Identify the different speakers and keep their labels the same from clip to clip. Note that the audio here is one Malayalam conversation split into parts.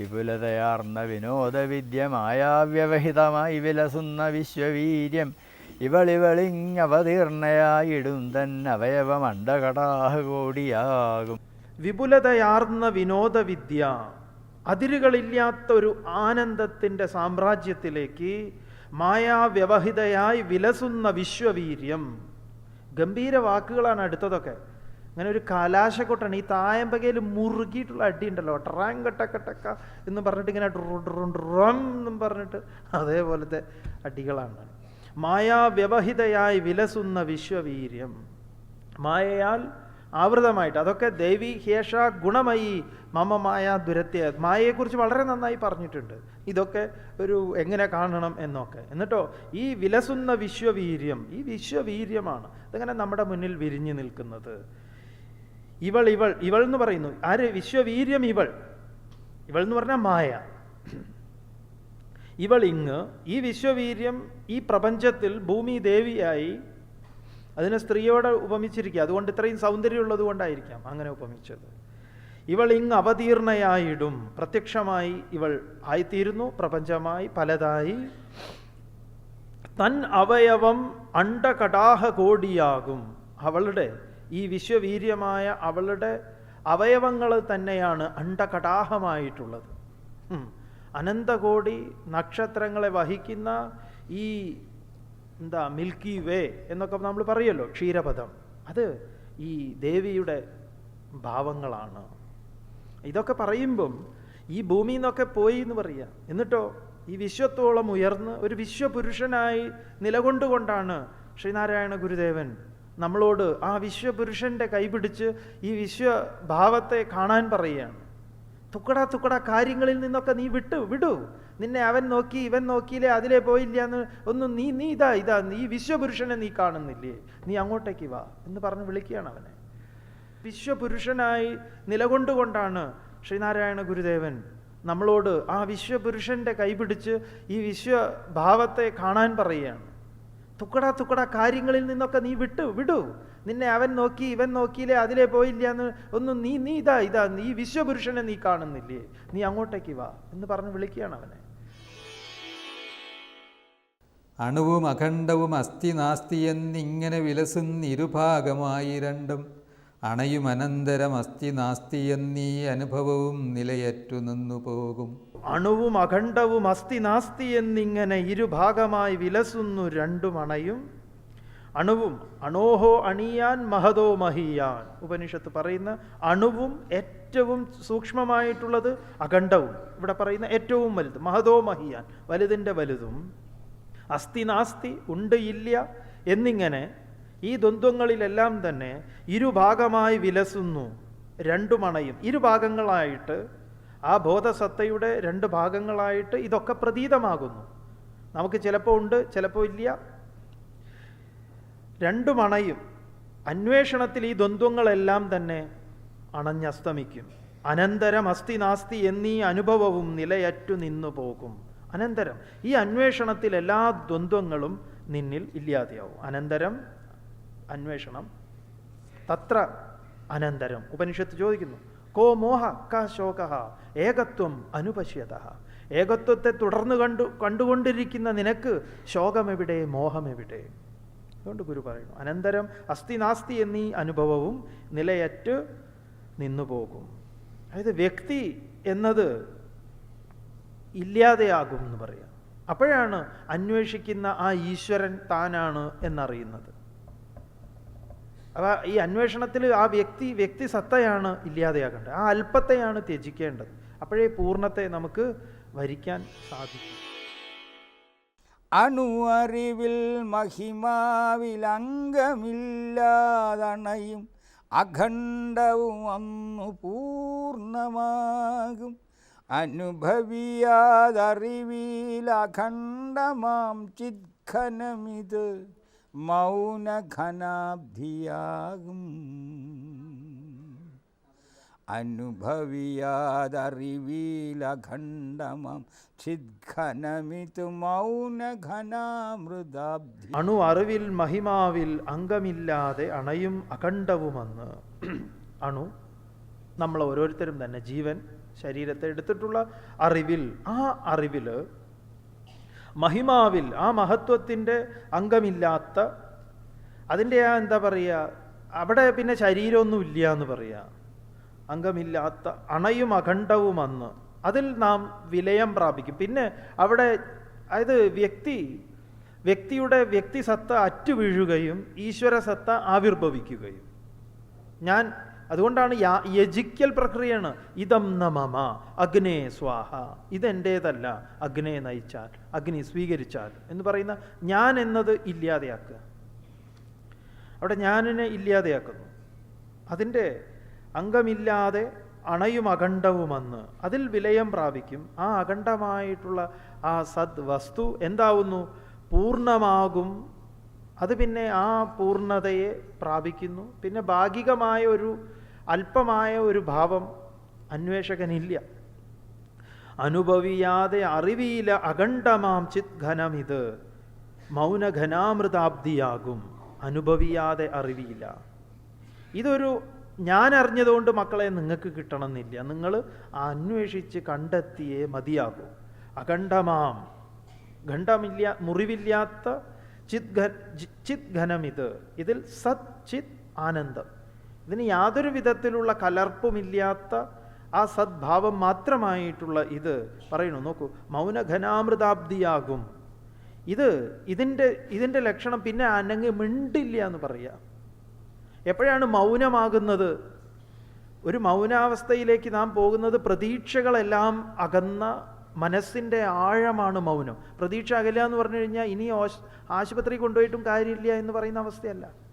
Speaker 1: വിപുലതയാർന്ന വിനോദവിദ്യമായാവ്യവഹിതമായി വിലസുന്ന വിശ്വവീര്യം ഇവളിവളിങ്ങവതീർണയായിടും തന്നവയവമണ്ടകടാഹകോടിയാകും
Speaker 2: വിപുലതയാർന്ന വിനോദവിദ്യ അതിരുകളില്ലാത്ത ഒരു ആനന്ദത്തിന്റെ സാമ്രാജ്യത്തിലേക്ക് മായാവ്യവഹിതയായി വിലസുന്ന വിശ്വവീര്യം. ഗംഭീര വാക്കുകളാണ് അടുത്തതൊക്കെ. അങ്ങനെ ഒരു കലാശക്കൊട്ടാണ്. ഈ തായമ്പകയിൽ മുറുകിയിട്ടുള്ള അടി ഉണ്ടല്ലോ ട്രാങ് കട്ടക്കട്ടക്ക എന്ന് പറഞ്ഞിട്ട് ഇങ്ങനെ ഡ്രം എന്നും പറഞ്ഞിട്ട് അതേപോലത്തെ അടികളാണ്. മായാവ്യവഹിതയായി വിലസുന്ന വിശ്വവീര്യം. മായയാൽ ആവൃതമായിട്ട് അതൊക്കെ ദേവി ഹേഷ ഗുണമയി മമ മായ ദുരത്യ. മായയെക്കുറിച്ച് വളരെ നന്നായി പറഞ്ഞിട്ടുണ്ട്. ഇതൊക്കെ ഒരു എങ്ങനെ കാണണം എന്നൊക്കെ. എന്നിട്ടോ ഈ വിലസുന്ന വിശ്വവീര്യം ഈ വിശ്വവീര്യമാണ് അതങ്ങനെ നമ്മുടെ മുന്നിൽ വിരിഞ്ഞു നിൽക്കുന്നത്? ഇവൾ ഇവൾ ഇവൾ എന്ന് പറയുന്നു. ആര്? വിശ്വവീര്യം ഇവൾ. ഇവൾ എന്ന് പറഞ്ഞാൽ മായ. ഇവൾ ഇങ്ങ് ഈ വിശ്വവീര്യം ഈ പ്രപഞ്ചത്തിൽ ഭൂമി ദേവിയായി അതിനെ സ്ത്രീയോട് ഉപമിച്ചിരിക്കുക. അതുകൊണ്ട് ഇത്രയും സൗന്ദര്യമുള്ളത് കൊണ്ടായിരിക്കാം അങ്ങനെ ഉപമിച്ചത്. ഇവൾ ഇങ്ങ് അവതീർണയായിടും. പ്രത്യക്ഷമായി ഇവൾ ആയിത്തീരുന്നു. പ്രപഞ്ചമായി പലതായി. തൻ അവയവം അണ്ടകടാഹ കോടിയാകും. അവളുടെ ഈ വിശ്വവീര്യമായ അവളുടെ അവയവങ്ങൾ തന്നെയാണ് അണ്ടകടാഹമായിട്ടുള്ളത്. അനന്തകോടി നക്ഷത്രങ്ങളെ വഹിക്കുന്ന ഈ എന്താ മിൽക്കി വേ എന്നൊക്കെ നമ്മൾ പറയുമല്ലോ ക്ഷീരപഥം. അത് ഈ ദേവിയുടെ ഭാവങ്ങളാണ്. ഇതൊക്കെ പറയുമ്പം ഈ ഭൂമിയിൽ നിന്നൊക്കെ പോയി എന്ന് പറയുക എന്നിട്ടോ ഈ വിശ്വത്തോളം ഉയർന്ന് ഒരു വിശ്വപുരുഷനായി നിലകൊണ്ടുകൊണ്ടാണ് ശ്രീനാരായണ ഗുരുദേവൻ നമ്മളോട് ആ വിശ്വപുരുഷന്റെ കൈപിടിച്ച് ഈ വിശ്വഭാവത്തെ കാണാൻ പറയുകയാണ്. തുക്കട തുക്കട കാര്യങ്ങളിൽ നിന്നൊക്കെ നീ വിട്ടു വിടൂ. നിന്നെ അവൻ നോക്കി ഇവൻ നോക്കിയില്ലേ അതിലേ പോയില്ല എന്ന് ഒന്നും നീ നീ ഇതാ ഇതാ നീ വിശ്വപുരുഷനെ നീ കാണുന്നില്ലേ. നീ അങ്ങോട്ടേക്ക് വാ എന്ന് പറഞ്ഞ് വിളിക്കുകയാണ് അവനെ. വിശ്വപുരുഷനായി നിലകൊണ്ടുകൊണ്ടാണ് ശ്രീനാരായണ ഗുരുദേവൻ നമ്മളോട് ആ വിശ്വപുരുഷന്റെ കൈപിടിച്ച് ഈ വിശ്വഭാവത്തെ കാണാൻ പറയുകയാണ്. തുക്കട തുക്കട കാര്യങ്ങളിൽ നിന്നൊക്കെ നീ വിട്ടു വിടൂ. നിന്നെ അവൻ നോക്കി ഇവൻ നോക്കിയില്ലേ അതിലേ പോയില്ല എന്ന് ഒന്നും നീ നീ ഇതാ ഇതാ നീ വിശ്വപുരുഷനെ നീ കാണുന്നില്ലേ. നീ അങ്ങോട്ടേക്ക് വാ എന്ന് പറഞ്ഞ് വിളിക്കുകയാണ് അവനെ.
Speaker 3: അണുവും അഖണ്ഡവും അസ്ഥി നാസ്തി എന്നിങ്ങനെ വിലസുന്നിരുഭാഗമായി രണ്ടും അണയും അനന്തരം അസ്ഥി നാസ്തി എന്നീ അനുഭവവും നിലയറ്റു നിന്നു പോകും.
Speaker 2: അണുവും അഖണ്ഡവും അസ്ഥി നാസ്തി എന്നിങ്ങനെ ഇരുഭാഗമായി വിലസുന്നു രണ്ടും അണയും. അണുവും അണോഹോ അണിയാൻ മഹതോ മഹിയാൻ. ഉപനിഷത്ത് പറയുന്ന അണുവും ഏറ്റവും സൂക്ഷ്മമായിട്ടുള്ളത് അഖണ്ഡവും. ഇവിടെ പറയുന്ന ഏറ്റവും വലുത് മഹതോ മഹിയാൻ. വലുതിന്റെ വലുതും. അസ്ഥി നാസ്തി ഉണ്ട് ഇല്ല എന്നിങ്ങനെ ഈ ദ്വന്ദ്വങ്ങളിലെല്ലാം തന്നെ ഇരുഭാഗമായി വിലസുന്നു രണ്ടു മണയും. ഇരുഭാഗങ്ങളായിട്ട് ആ ബോധസത്തയുടെ രണ്ട് ഭാഗങ്ങളായിട്ട് ഇതൊക്കെ പ്രതീതമാകുന്നു. നമുക്ക് ചിലപ്പോൾ ഉണ്ട് ചിലപ്പോൾ ഇല്ല. രണ്ടു മണയും അന്വേഷണത്തിൽ ഈ ദ്വന്ദ്വങ്ങളെല്ലാം തന്നെ അണഞ്ഞസ്തമിക്കും. അനന്തരം അസ്ഥി നാസ്തി എന്നീ അനുഭവവും നിലയറ്റു നിന്നു പോകും. അനന്തരം ഈ അന്വേഷണത്തിൽ എല്ലാ ദ്വന്ദ്വങ്ങളും നിന്നിൽ ഇല്ലാതെയാവും. അനന്തരം അന്വേഷണം. തത്ര അനന്തരം. ഉപനിഷത്ത് ചോദിക്കുന്നു കോ മോഹ ക ശോക? ഏകത്വം അനുപശ്യത. ഏകത്വത്തെ തുടർന്ന് കണ്ടു കണ്ടുകൊണ്ടിരിക്കുന്ന നിനക്ക് ശോകമെവിടെ മോഹമെവിടെ? അതുകൊണ്ട് ഗുരു പറയുന്നു അനന്തരം അസ്ഥി നാസ്തി എന്നീ അനുഭവവും നിലയറ്റ് നിന്നു പോകും അതായത് വ്യക്തി എന്നത് ഇല്ലാതെയാകും എന്ന് പറയാം അപ്പോഴാണ് അന്വേഷിക്കുന്ന ആ ഈശ്വരൻ താനാണ് എന്നറിയുന്നത്. അപ്പൊ ഈ അന്വേഷണത്തിൽ ആ വ്യക്തി വ്യക്തി സത്തയാണ് ഇല്ലാതെയാകേണ്ടത്. ആ അല്പത്തെയാണ് ത്യജിക്കേണ്ടത്. അപ്പോഴേ പൂർണത്തെ നമുക്ക് വരിക്കാൻ സാധിക്കും.
Speaker 1: അണു അറിവിൽ മഹിമാവിലംഗമില്ലാതണയും അഖണ്ഡവും അന്നു പൂർണമാകും. അനുഭവിയാതറിവിൽ അഖണ്ഡമാം ചിത്ഘനമിത് മൗനഘനാബ്ധിയാകും. അനുഭവിയാതറിവിലഖണ്ഡമം ചിദ്ഘനമിതു മൗനഘനാമൃതാബ്ധി.
Speaker 2: അണു അറിവിൽ മഹിമാവിൽ അംഗമില്ലാതെ അണയും അഖണ്ഡവുമെന്ന് അണു നമ്മൾ ഓരോരുത്തരും തന്നെ ജീവൻ ശരീരത്തെ എടുത്തിട്ടുള്ള അറിവിൽ ആ അറിവിൽ മഹിമാവിൽ ആ മഹത്വത്തിന്റെ അംഗമില്ലാത്ത അതിന്റെ ആ എന്താ പറയുക അവിടെ പിന്നെ ശരീരമൊന്നും ഇല്ല എന്ന് പറയുക. അംഗമില്ലാത്ത അണയും അഖണ്ഡവും അന്ന്. അതിൽ നാം വിലയം പ്രാപിക്കും. പിന്നെ അവിടെ അതായത് വ്യക്തി വ്യക്തിയുടെ വ്യക്തിസത്ത അറ്റുവീഴുകയും ഈശ്വരസത്ത ആവിർഭവിക്കുകയും. ഞാൻ അതുകൊണ്ടാണ് യജിക്കൽ പ്രക്രിയയാണ്. ഇതം നമമ അഗ്നേ സ്വാഹ. ഇതെന്റേതല്ല അഗ്നെ നയിച്ചാൽ അഗ്നി സ്വീകരിച്ചാൽ എന്ന് പറയുന്ന ഞാൻ എന്നത് ഇല്ലാതെയാക്കുക. അവിടെ ഞാനിനെ ഇല്ലാതെയാക്കുന്നു. അതിന്റെ അംഗമില്ലാതെ അണയും അഖണ്ഡവുമെന്ന് അതിൽ വിലയം പ്രാപിക്കും. ആ അഖണ്ഡമായിട്ടുള്ള ആ സദ് വസ്തു എന്താവുന്നു? പൂർണമാകും അത് പിന്നെ ആ പൂർണതയെ പ്രാപിക്കുന്നു. പിന്നെ ഭാഗികമായ ഒരു അല്പമായ ഒരു ഭാവം അന്വേഷകനില്ല. അനുഭവിയാതെ അറിവിയില അഖണ്ഡമാം ചിത് ഘനമിത് മൗനഘനാമൃതാബ്ദിയാകും അനുഭവിയാതെ അറിവിയില്ല ഇതൊരു ഞാൻ അറിഞ്ഞതുകൊണ്ട് മക്കളെ നിങ്ങൾക്ക് കിട്ടണമെന്നില്ല. നിങ്ങൾ അന്വേഷിച്ച് കണ്ടെത്തിയേ മതിയാകൂ. അഖണ്ഡമാം. ഖണ്ഡമില്ല മുറിവില്ലാത്ത ചിത് ചിത്ഘനമിത്. ചിത് ഘനമിത് ഇതിൽ സത് ചിത് ആനന്ദം. ഇതിന് യാതൊരു വിധത്തിലുള്ള കലർപ്പുമില്ലാത്ത ആ സദ്ഭാവം മാത്രമായിട്ടുള്ള ഇത് പറയുന്നു. നോക്കൂ മൗനഘനാമൃതാബ്ദിയാകും ഇത് ഇതിന്റെ ഇതിന്റെ ലക്ഷണം പിന്നെ അനങ്ങ് മിണ്ടില്ല എന്ന് പറയുക. എപ്പോഴാണ് മൗനമാകുന്നത്? ഒരു മൗനാവസ്ഥയിലേക്ക് നാം പോകുന്നത് പ്രതീക്ഷകളെല്ലാം അകന്ന മനസ്സിന്റെ ആഴമാണ് മൗനം. പ്രതീക്ഷ അകല എന്ന് പറഞ്ഞു കഴിഞ്ഞാൽ ഇനി ആശുപത്രി കൊണ്ടുപോയിട്ടും കാര്യമില്ല എന്ന് പറയുന്ന അവസ്ഥയല്ല.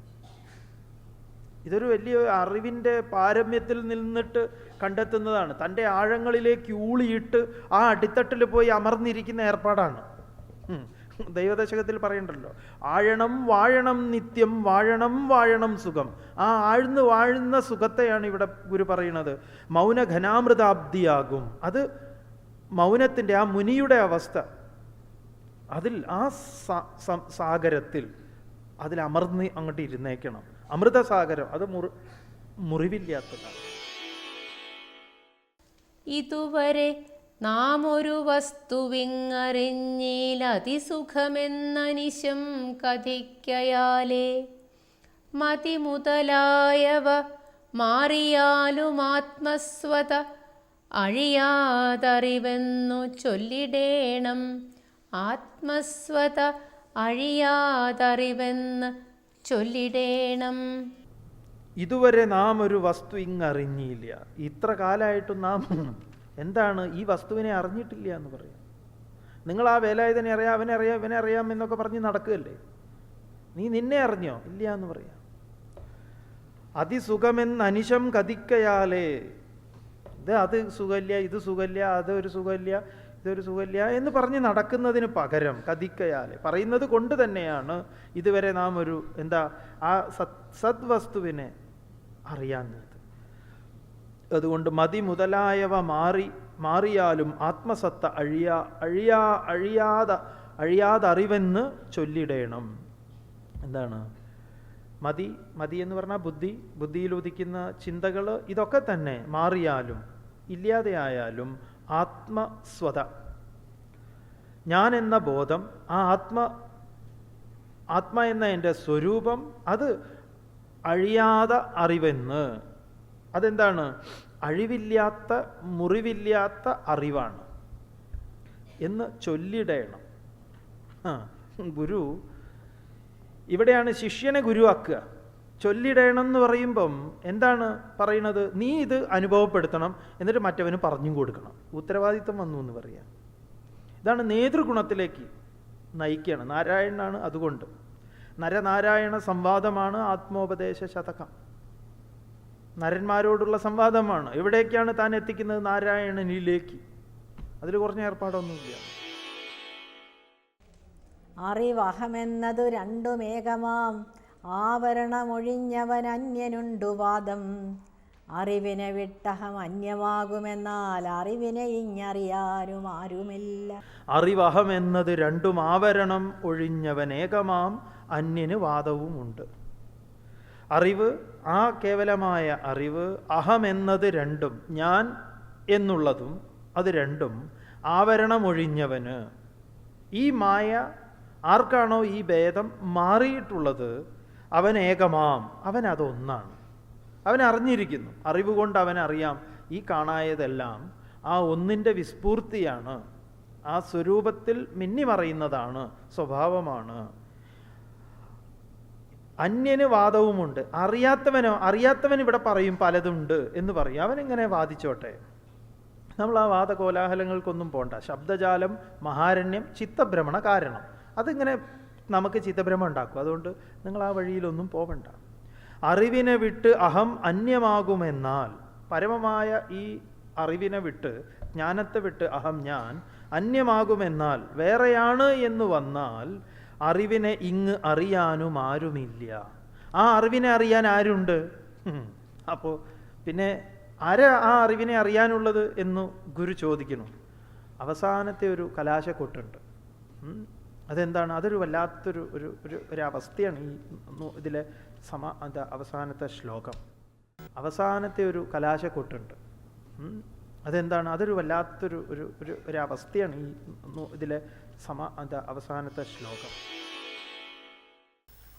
Speaker 2: ഇതൊരു വലിയ അറിവിന്റെ പാരമ്യത്തിൽ നിന്നിട്ട് കണ്ടെത്തുന്നതാണ്. തന്റെ ആഴങ്ങളിലേക്ക് ഊളിയിട്ട് ആ അടിത്തട്ടിൽ പോയി അമർന്നിരിക്കുന്ന ഏർപ്പാടാണ്. ദൈവദശകത്തിൽ പറയണ്ടല്ലോ ആഴണം വാഴണം നിത്യം വാഴണം വാഴണം സുഖം. ആ ആഴ്ന്ന് വാഴുന്ന സുഖത്തെയാണ് ഇവിടെ ഗുരു പറയുന്നത് മൗന മൗനഘനാമൃതാബ്ദിയാകും അത് മൗനത്തിന്റെ ആ മുനിയുടെ അവസ്ഥ. അതിൽ ആ സാഗരത്തിൽ അതിൽ അമർന്ന് അങ്ങോട്ട് ഇരുന്നേക്കണം. അമൃതസാഗരം അത് മുറി മുറിവില്ലാത്തതാണ്.
Speaker 4: ഇതുവരെ നാം ഒരു വസ്തുവിങ്ങറിഞ്ഞിലതിസുഖമെന്നനിശം കഥിക്കയാലേ. മതി മുതലായവ മാറിയാലും ആത്മസ്വത അഴിയാതറിവെന്നു ചൊല്ലിടേണം. ആത്മസ്വത അഴിയാതറിവെന്ന് ചൊല്ലിടേണം.
Speaker 2: ഇതുവരെ നാം ഒരു വസ്തു ഇങ്ങറിഞ്ഞില്ല. ഇത്ര കാലമായിട്ടും നാം എന്താണ് ഈ വസ്തുവിനെ അറിഞ്ഞിട്ടില്ല എന്ന് പറയാം. നിങ്ങൾ ആ വേലായുധനെ അറിയാം അവനെ അറിയാം ഇവനെ അറിയാം എന്നൊക്കെ പറഞ്ഞ് നടക്കുകയല്ലേ? നീ നിന്നെ അറിഞ്ഞോ? ഇല്ല എന്ന് പറയാം. അതിസുഖമെന്ന് അനിശം കതിക്കയാലേ. ഇത് അത് സുഖമില്ല ഇത് സുഖമില്ല അതൊരു സുഖമില്ല ഇതൊരു സുഖമില്ല എന്ന് പറഞ്ഞ് നടക്കുന്നതിന് പകരം കതിക്കയാൽ പറയുന്നത് കൊണ്ട് തന്നെയാണ് ഇതുവരെ നാം ഒരു എന്താ ആ സത് സദ്വസ്തുവിനെ അറിയാഞ്ഞത് അതുകൊണ്ട് മതി മുതലായവ മാറി മാറിയാലും ആത്മസത്ത അഴിയാ അഴിയാ അഴിയാതെ അഴിയാതറിവെന്ന് ചൊല്ലിടേണം. എന്താണ്? മതി മതി എന്ന് പറഞ്ഞാൽ ബുദ്ധി ബുദ്ധിയിൽ ഉദിക്കുന്ന ചിന്തകൾ ഇതൊക്കെ തന്നെ മാറിയാലും ഇല്ലാതെയായാലും ആത്മസ്വത ഞാൻ എന്ന ബോധം ആ ആത്മ ആത്മ എന്ന എന്റെ സ്വരൂപം അത് അഴിയാതെ അറിവെന്ന്. അതെന്താണ്? അഴിവില്ലാത്ത മുറിവില്ലാത്ത അറിവാണ്. എന്ന് ചൊല്ലിടയണം ആ ഗുരു ഇവിടെയാണ് ശിഷ്യനെ ഗുരുവാക്കുക. ചൊല്ലിടയണം എന്ന് പറയുമ്പം എന്താണ് പറയുന്നത് നീ ഇത് അനുഭവപ്പെടുത്തണം എന്നിട്ട് മറ്റവന് പറഞ്ഞും കൊടുക്കണം. ഉത്തരവാദിത്വം വന്നു എന്ന് പറയാം. ഇതാണ് നേതൃഗുണത്തിലേക്ക് നയിക്കുകയാണ്. നാരായണനാണ് അതുകൊണ്ട്. നരനാരായണ സംവാദമാണ് ആത്മോപദേശ ശതകം. നരന്മാരോടുള്ള സംവാദമാണ്. എവിടേക്കാണ് താൻ എത്തിക്കുന്നത്? നാരായണനിലേക്ക്. അതിൽ കുറഞ്ഞ ഏർപ്പാടൊന്നുമില്ല.
Speaker 5: അറിവഹമെന്നതു രണ്ടുമേകമാം. ആവരണമൊഴിഞ്ഞവൻ അന്യനുണ്ടു വാദം. അറിവിനെ വിട്ടഹം അന്യമാകുമെന്നാൽ അറിവിനെ ഇങ്ങറിയാനും ആരുമില്ല.
Speaker 2: അറിവഹം എന്നത് രണ്ടും ആവരണം ഒഴിഞ്ഞവനേകമാം അന്യന് വാദവുമുണ്ട്. അറിവ് ആ കേവലമായ അറിവ് അഹം എന്നത് രണ്ടും ഞാൻ എന്നുള്ളതും അത് രണ്ടും ആവരണമൊഴിഞ്ഞവന് ഈ മായ ആർക്കാണോ ഈ ഭേദം മാറിയിട്ടുള്ളത്? അവൻ ഏകമാം അവൻ അതൊന്നാണ്. അവൻ അറിഞ്ഞിരിക്കുന്നു അറിവ് കൊണ്ട് അവൻ അറിയാം ഈ കാണായതെല്ലാം ആ ഒന്നിന്റെ വിസ്ഫൂർത്തിയാണ്. ആ സ്വരൂപത്തിൽ മിന്നിമറയുന്നതാണ് സ്വഭാവമാണ്. അന്യന് വാദവുമുണ്ട്. അറിയാത്തവനോ അറിയാത്തവൻ ഇവിടെ പറയും പലതുണ്ട് എന്ന് പറയും. അവൻ എങ്ങനെ വാദിച്ചോട്ടെ? നമ്മൾ ആ വാദകോലാഹലങ്ങൾക്കൊന്നും പോണ്ട. ശബ്ദജാലം മഹാരണ്യം ചിത്തഭ്രമണ കാരണം. അതിങ്ങനെ നമുക്ക് ചിത്തഭ്രമം ഉണ്ടാക്കും. അതുകൊണ്ട് നിങ്ങൾ ആ വഴിയിലൊന്നും പോവണ്ട. അറിവിനെ വിട്ട് അഹം അന്യമാകുമെന്നാൽ പരമമായ ഈ അറിവിനെ വിട്ട് ജ്ഞാനത്തെ വിട്ട് അഹം ഞാൻ അന്യമാകുമെന്നാൽ വേറെയാണ് എന്ന് വന്നാൽ അറിവിനെ ഇങ്ങ് അറിയാനും ആരുമില്ല. ആ അറിവിനെ അറിയാൻ ആരുണ്ട്? അപ്പോൾ പിന്നെ ആരാ ആ അറിവിനെ അറിയാനുള്ളത് എന്ന് ഗുരു ചോദിക്കുന്നു. അവസാനത്തെ ഒരു കലാശക്കൊട്ടുണ്ട്. അതെന്താണ്? അതൊരു വല്ലാത്തൊരു ഒരു ഒരു അവസ്ഥയാണ് ഈ ഇതിലെ സമ അവസാനത്തെ ശ്ലോകം. അവസാനത്തെ ഒരു കലാശക്കൊട്ടുണ്ട്. അതെന്താണ്? അതൊരു വല്ലാത്തൊരു ഒരു ഒരു ഒരു അവസ്ഥയാണ് ഈ ഇതിലെ സമ അവസാനത്തെ ശ്ലോകം.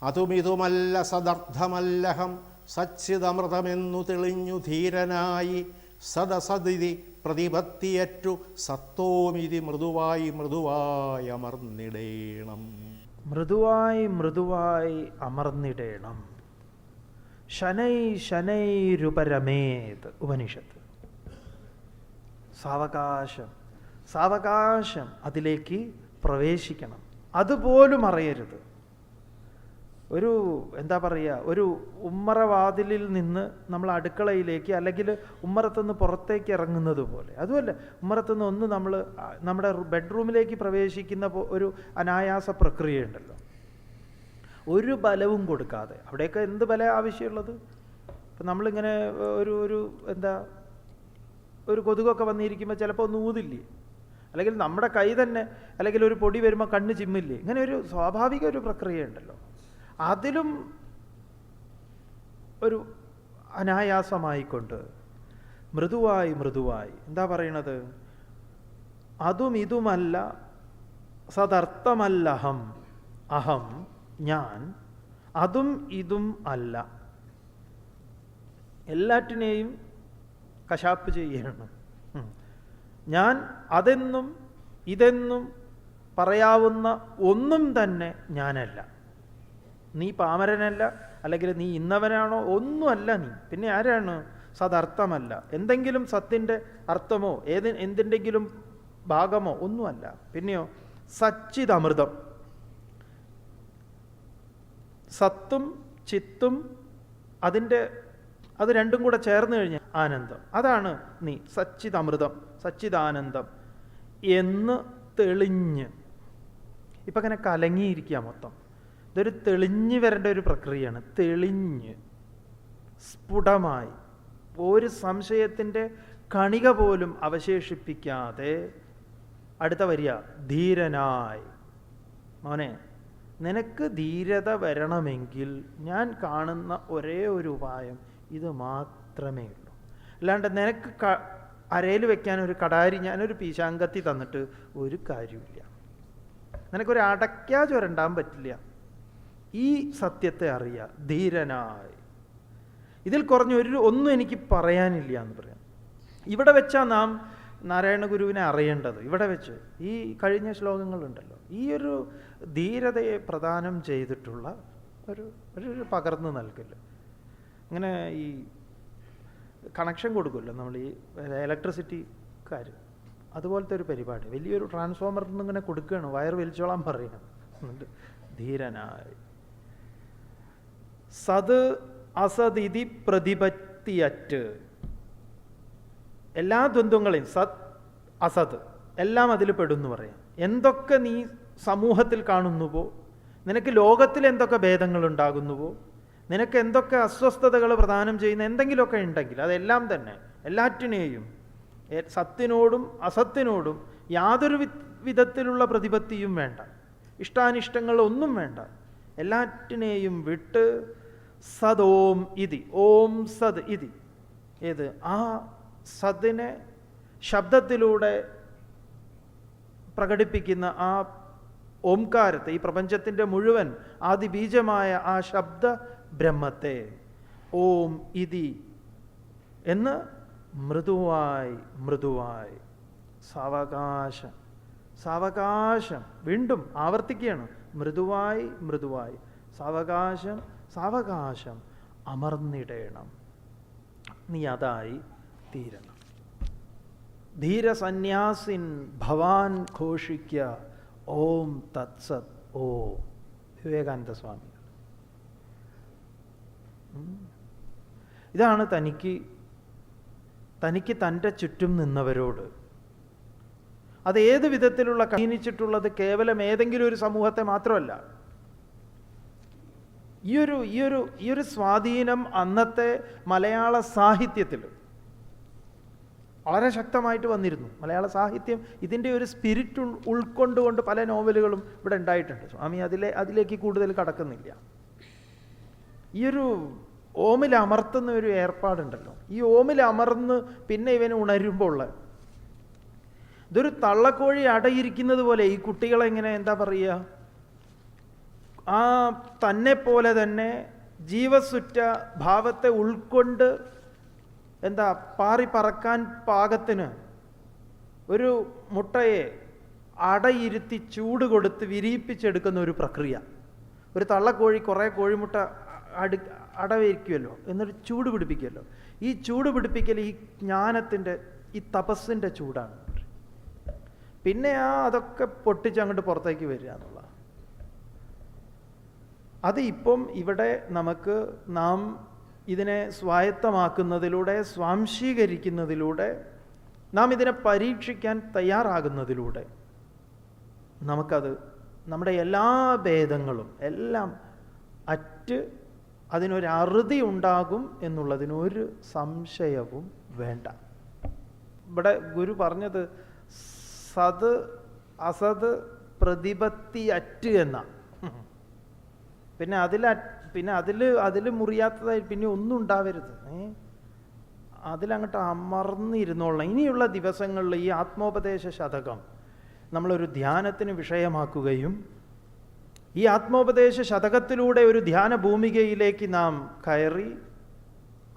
Speaker 6: അതുമിതുമല്ല സദർത്ഥമല്ലഹം സച്ചിതമൃതമെന്നു തെളിഞ്ഞു ധീരനായി സദസതി പ്രതിപത്തിയറ്റു സത്തോമിതി മൃദുവായി മൃദുവായി അമർന്നിടേണം
Speaker 2: മൃദുവായി മൃദുവായി അമർന്നിടേണം. ശനൈ ശനൈരുപരമേത് ഉപനിഷത്ത്. സാവകാശം. സാവകാശം അതിലേക്ക് പ്രവേശിക്കണം. അതുപോലും അറിയരുത്. ഒരു എന്താ പറയുക ഒരു ഉമ്മറവാതിലിൽ നിന്ന് നമ്മൾ അടുക്കളയിലേക്ക് അല്ലെങ്കിൽ ഉമ്മറത്തുനിന്ന് പുറത്തേക്ക് ഇറങ്ങുന്നത് പോലെ. അതുമല്ല ഉമ്മറത്തുനിന്ന് ഒന്ന് നമ്മൾ നമ്മുടെ ബെഡ്റൂമിലേക്ക് പ്രവേശിക്കുന്ന ഒരു അനായാസ പ്രക്രിയയുണ്ടല്ലോ. ഒരു ബലവും കൊടുക്കാതെ. അവിടെയൊക്കെ എന്ത് ബല ആവശ്യമുള്ളത്? ഇപ്പം നമ്മളിങ്ങനെ ഒരു ഒരു എന്താ ഒരു കൊതുകൊക്കെ വന്നിരിക്കുമ്പോൾ ചിലപ്പോൾ ഒന്ന് ഊതില്ലേ അല്ലെങ്കിൽ നമ്മുടെ കൈ തന്നെ അല്ലെങ്കിൽ ഒരു പൊടി വരുമ്പോൾ കണ്ണ് ചിമ്മില്ലേ? ഇങ്ങനെ ഒരു സ്വാഭാവിക ഒരു പ്രക്രിയ ഉണ്ടല്ലോ അതിലും ഒരു അനായാസമായിക്കൊണ്ട് മൃദുവായി മൃദുവായി. എന്താ പറയണത്? അതും ഇതുമല്ല സദർത്ഥമല്ലഹം അഹം ഞാൻ അതും ഇതും അല്ല. എല്ലാറ്റിനെയും കശാപ്പ് ചെയ്യണം ഞാൻ അതെന്നും ഇതെന്നും പറയാവുന്ന ഒന്നും തന്നെ ഞാനല്ല. നീ പാമരനല്ല അല്ലെങ്കിൽ നീ ഇന്നവനാണോ? ഒന്നുമല്ല നീ. പിന്നെ ആരാണ്? സദർത്ഥമല്ല. എന്തെങ്കിലും സത്തിന്റെ അർത്ഥമോ ഏത് എന്തിന്റെങ്കിലും ഭാഗമോ ഒന്നുമല്ല. പിന്നെയോ സച്ചിതമൃതം. സത്തും ചിത്തും അതിന്റെ അത് രണ്ടും കൂടെ ചേർന്ന് കഴിഞ്ഞ ആനന്ദം. അതാണ് നീ സച്ചിതമൃതം സച്ചിദാനന്ദം എന്ന് തെളിഞ്ഞ്. ഇപ്പം അങ്ങനെ കലങ്ങിയിരിക്കുക മൊത്തം. ഇതൊരു തെളിഞ്ഞ് വരേണ്ട ഒരു പ്രക്രിയയാണ്. തെളിഞ്ഞ് സ്ഫുടമായി ഒരു സംശയത്തിന്റെ കണിക പോലും അവശേഷിപ്പിക്കാതെ അടുത്ത വരിക ധീരനായി. മോനെ നിനക്ക് ധീരത വരണമെങ്കിൽ ഞാൻ കാണുന്ന ഒരേ ഒരു ഉപായം ഇത് മാത്രമേ ഉള്ളൂ. അല്ലാണ്ട് നിനക്ക് ക അരയിൽ വെക്കാൻ ഒരു കടാരി ഞാനൊരു പീശാങ്കത്തി തന്നിട്ട് ഒരു കാര്യമില്ല നിനക്കൊരു അടയ്ക്കാ ചുരണ്ടാൻ പറ്റില്ല. ഈ സത്യത്തെ അറിയുക ധീരനായി. ഇതിൽ കുറഞ്ഞ ഒരു ഒന്നും എനിക്ക് പറയാനില്ല എന്ന് പറയാം. ഇവിടെ വെച്ചാൽ നാം നാരായണ ഗുരുവിനെ അറിയേണ്ടത്. ഇവിടെ വെച്ച് ഈ കഴിഞ്ഞ ശ്ലോകങ്ങളുണ്ടല്ലോ. ഈ ഒരു ധീരതയെ പ്രദാനം ചെയ്തിട്ടുള്ള ഒരു ഒരു പകർന്നു നൽകൽ അങ്ങനെ ഈ കണക്ഷൻ കൊടുക്കുമല്ലോ നമ്മൾ ഈ ഇലക്ട്രിസിറ്റിക്കാർ അതുപോലത്തെ ഒരു പരിപാടി. വലിയൊരു ട്രാൻസ്ഫോമറിൽ ഇങ്ങനെ കൊടുക്കുകയാണ്. വയർ വലിച്ചോളാൻ പറയണം എന്നിട്ട് ധീരനായി. സത് അസതിഥി പ്രതിപത്തിയറ്റ്. എല്ലാ ദ്വന്ദ്വങ്ങളെയും സത് അസത് എല്ലാം അതിൽ പെടുന്നു പറയാം. എന്തൊക്കെ നീ സമൂഹത്തിൽ കാണുന്നുവോ? നിനക്ക് ലോകത്തിൽ എന്തൊക്കെ ഭേദങ്ങൾ ഉണ്ടാകുന്നുവോ നിനക്ക് എന്തൊക്കെ അസ്വസ്ഥതകൾ പ്രദാനം ചെയ്യുന്ന എന്തെങ്കിലുമൊക്കെ ഉണ്ടെങ്കിൽ അതെല്ലാം തന്നെ എല്ലാറ്റിനെയും സത്തിനോടും അസത്തിനോടും യാതൊരു വിധത്തിലുള്ള പ്രതിപത്തിയും വേണ്ട. ഇഷ്ടാനിഷ്ടങ്ങൾ ഒന്നും വേണ്ട. എല്ലാറ്റിനെയും വിട്ട് സദോം ഇതി ഓം സദ് ഇതി. ഏത്? ആ സദിനെ ശബ്ദത്തിലൂടെ പ്രകടിപ്പിക്കുന്ന ആ ഓംകാരത്തെ ഈ പ്രപഞ്ചത്തിന്റെ മുഴുവൻ ആദിബീജമായ ആ ശബ്ദ ബ്രഹ്മത്തെ ഓം ഇതി എന്ന് മൃദുവായി മൃദുവായി സാവകാശം സാവകാശം വീണ്ടും ആവർത്തിക്കുകയാണ്. മൃദുവായി മൃദുവായി സാവകാശം സാവകാശം അമർന്നിടേണം. നീ അതായി തീരണം. ധീരസന്യാസിൻ ഭവാൻ ഘോഷിക്ക ഓം തത്സത് ഓ. വിവേകാനന്ദ സ്വാമി. ഇതാണ് തനിക്ക് തനിക്ക് തന്റെ ചുറ്റും നിന്നവരോട്. അത് ഏത് വിധത്തിലുള്ള കഹീനിച്ചിട്ടുള്ളത് കേവലം ഏതെങ്കിലും ഒരു സമൂഹത്തെ മാത്രമല്ല. ഈയൊരു ഈയൊരു ഈയൊരു സ്വാധീനം അന്നത്തെ മലയാള സാഹിത്യത്തിൽ വളരെ ശക്തമായിട്ട് വന്നിരുന്നു. മലയാള സാഹിത്യം ഇതിന്റെ ഒരു സ്പിരിറ്റ് ഉൾ ഉൾക്കൊണ്ടുകൊണ്ട് പല നോവലുകളും ഇവിടെ ഉണ്ടായിട്ടുണ്ട്. സ്വാമി അതിലെ അതിലേക്ക് കൂടുതൽ കടക്കുന്നില്ല. ഈ ഒരു ഓമിൽ അമർത്തുന്ന ഒരു ഏർപ്പാടുണ്ടല്ലോ. ഈ ഓമിൽ അമർന്ന് പിന്നെ ഇവന് ഉണരുമ്പോൾ ഉള്ള ഇതൊരു തള്ളക്കോഴി അടയിരിക്കുന്നത് പോലെ ഈ കുട്ടികളെ ഇങ്ങനെ എന്താ പറയുക? ആ തന്നെ പോലെ തന്നെ ജീവസുറ്റ ഭാവത്തെ ഉൾക്കൊണ്ട് എന്താ പാറി പറക്കാൻ പാകത്തിന് ഒരു മുട്ടയെ അടയിരുത്തി ചൂട് കൊടുത്ത് വിരിയിപ്പിച്ചെടുക്കുന്ന ഒരു പ്രക്രിയ. ഒരു തള്ളക്കോഴി കുറേ കോഴിമുട്ട അടു അടവയ്ക്കുമല്ലോ എന്നിട്ട് ചൂട് പിടിപ്പിക്കുമല്ലോ ഈ ചൂട് പിടിപ്പിക്കൽ ഈ ജ്ഞാനത്തിന്റെ ഈ തപസ്സിന്റെ ചൂടാണ്. പിന്നെ ആ അതൊക്കെ പൊട്ടിച്ച് അങ്ങോട്ട് പുറത്തേക്ക് വരിക എന്നുള്ള അത് ഇപ്പം ഇവിടെ നമുക്ക് നാം ഇതിനെ സ്വായത്തമാക്കുന്നതിലൂടെ സ്വാംശീകരിക്കുന്നതിലൂടെ നാം ഇതിനെ പരീക്ഷിക്കാൻ തയ്യാറാകുന്നതിലൂടെ നമുക്കത് നമ്മുടെ എല്ലാ ഭേദങ്ങളും എല്ലാം അറ്റ് അതിനൊരു അറുതി ഉണ്ടാകും എന്നുള്ളതിനൊരു സംശയവും വേണ്ട. ഇവിടെ ഗുരു പറഞ്ഞത് സത് അസത് പ്രതിപത്തി അറ്റ് എന്ന. പിന്നെ അതിൽ പിന്നെ അതിൽ അതിൽ മുറിയാത്തതായി പിന്നെ ഒന്നും ഉണ്ടാവരുത്. അതിലങ്ങോട്ട് അമർന്നിരുന്നോളണം. ഇനിയുള്ള ദിവസങ്ങളിൽ ഈ ആത്മോപദേശ ശതകം നമ്മളൊരു ധ്യാനത്തിന് വിഷയമാക്കുകയും ഈ ആത്മോപദേശ ശതകത്തിലൂടെ ഒരു ധ്യാന ഭൂമികയിലേക്ക് നാം കയറി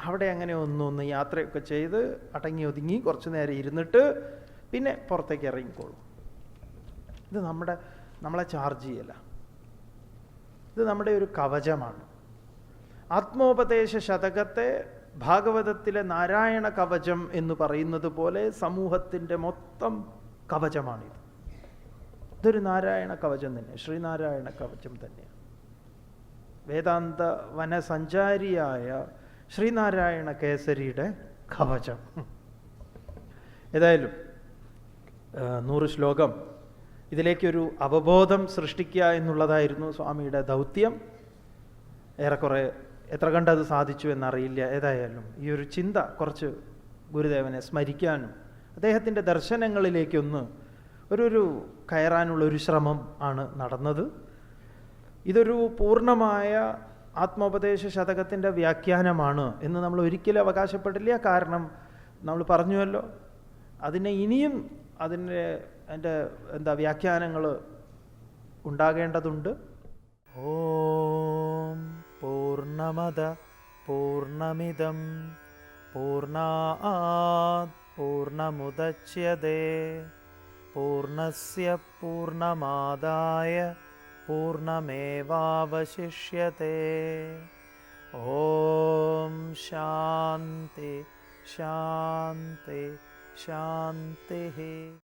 Speaker 2: അവിടെ അങ്ങനെ ഒന്നൊന്ന് യാത്രയൊക്കെ ചെയ്ത് അടങ്ങി ഒതുങ്ങി കുറച്ച് നേരം ഇരുന്നിട്ട് പിന്നെ പുറത്തേക്ക് ഇറങ്ങിക്കോളും. ഇത് നമ്മുടെ നമ്മളെ ചാർജ് ചെയ്യല. ഇത് നമ്മുടെ ഒരു കവചമാണ്. ആത്മോപദേശ ശതകത്തെ ഭാഗവതത്തിലെ നാരായണ കവചം എന്ന് പറയുന്നത് പോലെ സമൂഹത്തിന്റെ മൊത്തം കവചമാണിത്. ഇതൊരു നാരായണ കവചം തന്നെ ശ്രീനാരായണ കവചം തന്നെയാണ്. വേദാന്ത വനസഞ്ചാരിയായ ശ്രീനാരായണ കേസരിയുടെ കവചം. ഏതായാലും നൂറ് ശ്ലോകം ഇതിലേക്കൊരു അവബോധം സൃഷ്ടിക്കുക എന്നുള്ളതായിരുന്നു സ്വാമിയുടെ ദൗത്യം. ഏറെക്കുറെ എത്ര കണ്ടത് സാധിച്ചു എന്നറിയില്ല. ഏതായാലും ഈ ഒരു ചിന്ത കുറച്ച് ഗുരുദേവനെ സ്മരിക്കാനും അദ്ദേഹത്തിന്റെ ദർശനങ്ങളിലേക്കൊന്ന് ഒരു ഒരു കയറാനുള്ള ഒരു ശ്രമം ആണ് നടന്നത്. ഇതൊരു പൂർണമായ ആത്മോപദേശ ശതകത്തിന്റെ വ്യാഖ്യാനമാണ് എന്ന് നമ്മൾ ഒരിക്കലും അവകാശപ്പെടില്ല കാരണം നമ്മൾ പറഞ്ഞുവല്ലോ അതിനെ ഇനിയും അതിന്റെ അതിന്റെ എന്താ വ്യാഖ്യാനങ്ങൾ ഉണ്ടാകേണ്ടതുണ്ട്. ഓം പൂർണമത പൂർണമിതം പൂർണ പൂർണമുദച്യത്തെ പൂർണസ്യ പൂർണമാദായ പൂർണമേവാവശിഷ്യത്തെ ഓം ശാന്തി ശാന്തി ശാന്തി.